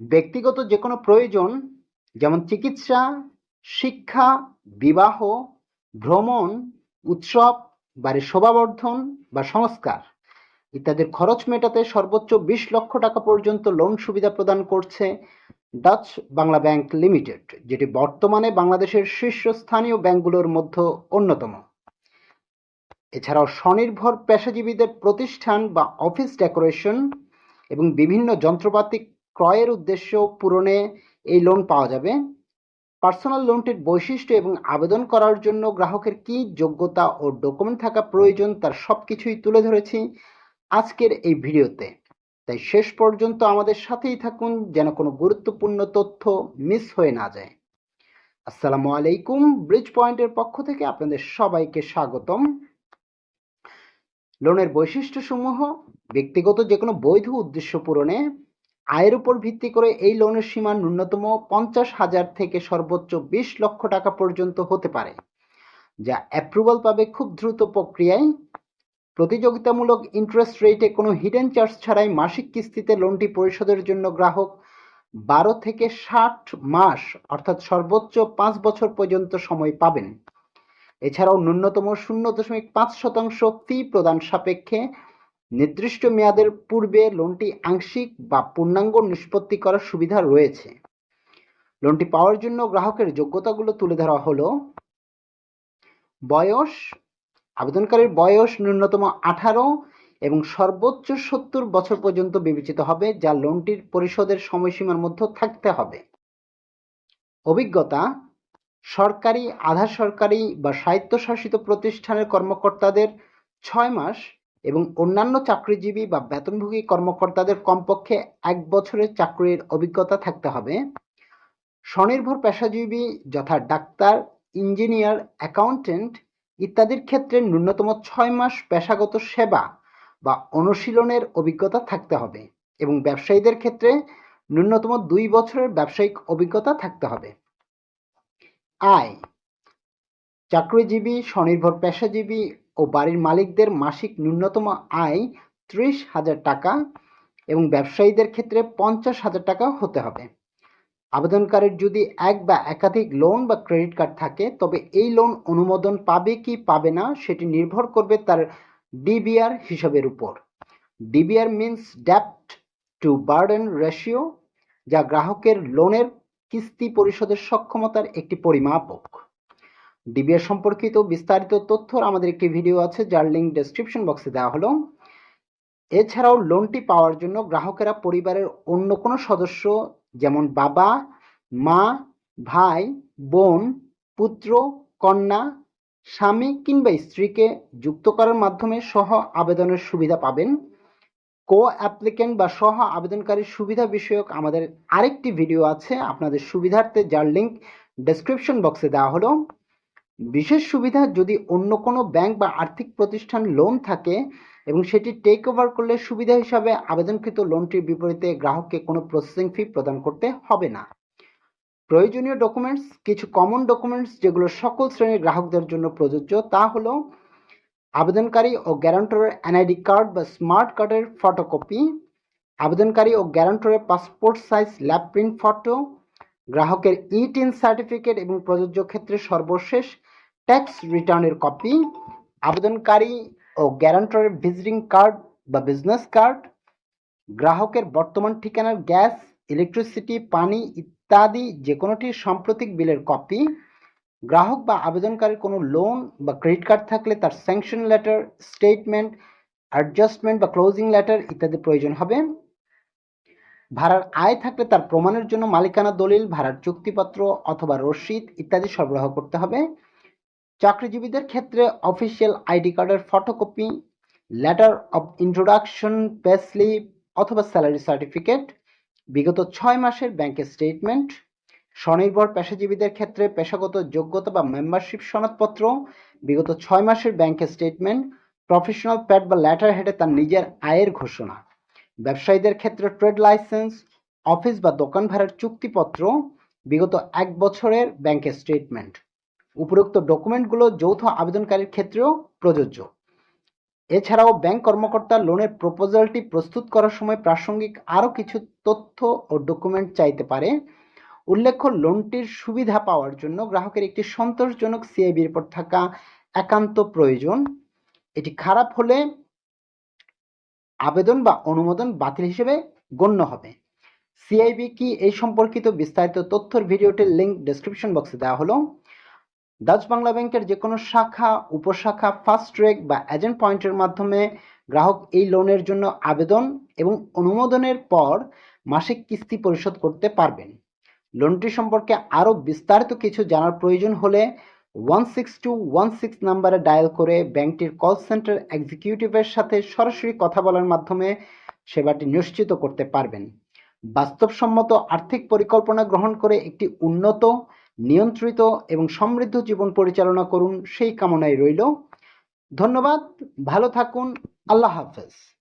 ব্যক্তিগত যে কোনো প্রয়োজন, যেমন চিকিৎসা, শিক্ষা, বিবাহ, ভ্রমণ, উৎসব, বাড়ির শোভাবর্ধন বা সংস্কার ইত্যাদির খরচ মেটাতে সর্বোচ্চ বিশ লক্ষ টাকা পর্যন্ত লোন সুবিধা প্রদান করছে ডাচ বাংলা ব্যাংক লিমিটেড যেটি বর্তমানে বাংলাদেশের শীর্ষস্থানীয় ব্যাংকগুলোর মধ্যে অন্যতম। এছাড়াও স্বনির্ভর পেশাজীবীদের প্রতিষ্ঠান বা অফিস ডেকোরেশন এবং বিভিন্ন যন্ত্রপাতি ক্রয়ের উদ্দেশ্য পূরণে এই লোন পাওয়া যাবে। পার্সোনাল লোনটির বৈশিষ্ট্য এবং আবেদন করার জন্য গ্রাহকের কি যোগ্যতা ও ডকুমেন্ট থাকা প্রয়োজন তার সব কিছুই তুলে ধরেছি আজকের এই ভিডিওতে। তাই শেষ পর্যন্ত আমাদের সাথেই থাকুন যেন কোনো গুরুত্বপূর্ণ তথ্য মিস হয়ে না যায়। আসসালামু আলাইকুম ব্রিজ পয়েন্টের পক্ষ থেকে আপনাদের সবাইকে স্বাগতম। লোনের বৈশিষ্ট্যসমূহ, ব্যক্তিগত যে কোনো বৈধ উদ্দেশ্য পূরণে আয়ের উপর ভিত্তি করে এই লোনের সীমা ন্যূনতম পঞ্চাশ হাজার থেকে সর্বোচ্চ বিশ লক্ষ টাকা পর্যন্ত হতে পারে, যা অ্যাপ্রুভাল পাবে খুব দ্রুত প্রক্রিয়ায়। প্রতিযোগিতামূলক ইন্টারেস্ট রেটে কোনো হিডেন চার্জ ছাড়াই মাসিক কিস্তিতে লোনটি পরিশোধের জন্য গ্রাহক বারো থেকে ষাট মাস, অর্থাৎ সর্বোচ্চ পাঁচ বছর পর্যন্ত সময় পাবেন। এছাড়াও ন্যূনতম শূন্য দশমিক পাঁচ শতাংশ ফি প্রদান সাপেক্ষে নির্দিষ্ট মেয়াদের পূর্বে লোনটি আংশিক বা পূর্ণাঙ্গ নিষ্পত্তি করার সুবিধা রয়েছে। লোনটি পাওয়ার জন্য গ্রাহকের যোগ্যতাগুলো তুলে ধরা হলো, বয়স, আবেদনকারীর বয়স ন্যূনতম আঠারো এবং সর্বোচ্চ সত্তর বছর পর্যন্ত বিবেচিত হবে, যা লোনটির পরিশোধের সময়সীমার মধ্যে থাকতে হবে। অভিজ্ঞতা, সরকারি, আধা সরকারি বা স্বায়ত্তশাসিত প্রতিষ্ঠানের কর্মকর্তাদের ছয় মাস এবং অন্যান্য চাকরিজীবী বা বেতনভোগী কর্মকর্তাদের কমপক্ষে এক বছরের চাকরির অভিজ্ঞতা থাকতে হবে। স্বনির্ভর পেশাজীবী যথা ডাক্তার, ইঞ্জিনিয়ার, অ্যাকাউন্টেন্ট ইত্যাদির ক্ষেত্রে ন্যূনতম ছয় মাস পেশাগত সেবা বা অনুশীলনের অভিজ্ঞতা থাকতে হবে এবং ব্যবসায়ীদের ক্ষেত্রে ন্যূনতম দুই বছরের ব্যবসায়িক অভিজ্ঞতা থাকতে হবে। আয়। চাকরিজীবী, স্বনির্ভর পেশাজীবী ও বাড়ির মালিকদের মাসিক ন্যূনতম আয় ত্রিশ হাজার টাকা এবং ব্যবসায়ীদের ক্ষেত্রে পঞ্চাশ হাজার টাকা হতে হবে। আবেদনকারীর যদি এক বা একাধিক লোন বা ক্রেডিট কার্ড থাকে, তবে এই লোন অনুমোদন পাবে কি পাবে না সেটি নির্ভর করবে তার ডিবিআর হিসাবের উপর। ডিবিআর মিন্স ড্যাপ্ট টু বার্ডেন রেশিও যা গ্রাহকের লোনের কিস্তি পরিশোধের সক্ষমতার একটি পরিমাপক। ডিবিআর সম্পর্কিত বিস্তারিত তথ্যর আমাদের একটি ভিডিও আছে, যার লিঙ্ক ডেসক্রিপশন বক্সে দেওয়া হলো। এছাড়াও লোনটি পাওয়ার জন্য গ্রাহকেরা পরিবারের অন্য কোনো সদস্য, যেমন বাবা, মা, ভাই, বোন, পুত্র, কন্যা, স্বামী কিংবা স্ত্রীকে যুক্ত করার মাধ্যমে সহ আবেদনের সুবিধা পাবেন। কো অ্যাপ্লিকেন্ট বা সহ আবেদনকারীর সুবিধা বিষয়ক আমাদের আরেকটি ভিডিও আছে, আপনাদের সুবিধার্থে, যার লিঙ্ক ডেসক্রিপশন বক্সে দেওয়া হলো। বিশেষ সুবিধা যদি অন্য কোনো ব্যাংক বা আর্থিক প্রতিষ্ঠান লোন থাকে এবং সেটি টেক ওভার করলে সুবিধা হিসাবে আবেদনকৃত লোনটির বিপরীতে গ্রাহককে কোনো প্রসেসিং ফি প্রদান করতে হবে না। প্রয়োজনীয় ডকুমেন্টস কিছু কমন ডকুমেন্টস যেগুলো সকল শ্রেণির গ্রাহকদের জন্য প্রযোজ্য তা হলো আবেদনকারী ও গ্যারান্টরের এনআইডি কার্ড বা স্মার্ট কার্ডের ফটোকপি আবেদনকারী ও গ্যারান্টরের passport size lab print photo গ্রাহকের ই টিন সার্টিফিকেট এবং প্রযোজ্য ক্ষেত্রে সর্বশেষ ট্যাক্স রিটার্নের কপি আবেদনকারী ও গ্যারান্টরের ভিজিটিং কার্ড বা বিজনেস কার্ড গ্রাহকের বর্তমান ঠিকানার গ্যাস ইলেকট্রিসিটি পানি ইত্যাদি যে কোনোটির সাম্প্রতিক বিলের কপি গ্রাহক বা আবেদনকারীর কোনো লোন বা ক্রেডিট কার্ড থাকলে তার স্যাংশন লেটার স্টেটমেন্ট অ্যাডজাস্টমেন্ট বা ক্লোজিং লেটার ইত্যাদি প্রয়োজন হবে। ভাড়ার আয় থাকলে তার প্রমাণের জন্য মালিকানা দলিল, ভাড়ার চুক্তিপত্র অথবা রসিদ ইত্যাদি সরবরাহ করতে হবে। চাকরিজীবীদের ক্ষেত্রে অফিসিয়াল আইডি কার্ডের photocopy letter of introduction pay slip অথবা স্যালারি সার্টিফিকেট বিগত ছয় মাসের ব্যাংকের স্টেটমেন্ট স্বনির্ভর পেশাজীবীদের ক্ষেত্রে পেশাগত যোগ্যতা বা মেম্বারশিপ সনদপত্র, বিগত ছয় মাসের ব্যাংকের স্টেটমেন্ট প্রফেশনাল প্যাড বা লেটার হেডে তার নিজের আয়ের ঘোষণা, ব্যবসায়ীদের ক্ষেত্রে ট্রেড লাইসেন্স অফিস বা দোকান ভাড়ার চুক্তিপত্র, বিগত এক বছরের ব্যাংকের স্টেটমেন্ট উপরোক্ত ডকুমেন্টগুলো যৌথ আবেদনকারীর ক্ষেত্রেও প্রযোজ্য। এছাড়াও ব্যাংক কর্মকর্তা লোনের প্রপোজালটি প্রস্তুত করার সময় প্রাসঙ্গিক আরও কিছু তথ্য ও ডকুমেন্ট চাইতে পারে। উল্লেখ্য, লোনটির সুবিধা পাওয়ার জন্য গ্রাহকের একটি সন্তোষজনক সিআইবি রিপোর্ট থাকা একান্ত প্রয়োজন। এটি খারাপ হলে আবেদন বা অনুমোদন বাতিল হিসেবে গণ্য হবে। সিআইবি কি এই সম্পর্কিত বিস্তারিত তথ্যের ভিডিওটির লিংক ডেসক্রিপশন বক্সে দেওয়া হলো। ডাচ বাংলা ব্যাংকের যে কোনো শাখা, উপশাখা ফাস্ট ট্র্যাক বা এজেন্ট পয়েন্টের মাধ্যমে গ্রাহক এই লোনের জন্য আবেদন এবং অনুমোদনের পর মাসিক কিস্তি পরিশোধ করতে পারবেন। লোনটি সম্পর্কে আরও বিস্তারিত কিছু জানার প্রয়োজন হলে one six two one six নাম্বারে ডায়াল করে ব্যাংকটির কল সেন্টার এক্সিকিউটিভের সাথে সরাসরি কথা বলার মাধ্যমে সেবাটি নিশ্চিত করতে পারবেন। বাস্তবসম্মত আর্থিক পরিকল্পনা গ্রহণ করে একটি উন্নত নিয়ন্ত্রিত এবং সমৃদ্ধ জীবন পরিচালনা করুন সেই কামনাই রইল। ধন্যবাদ ভালো থাকুন আল্লাহ হাফেজ।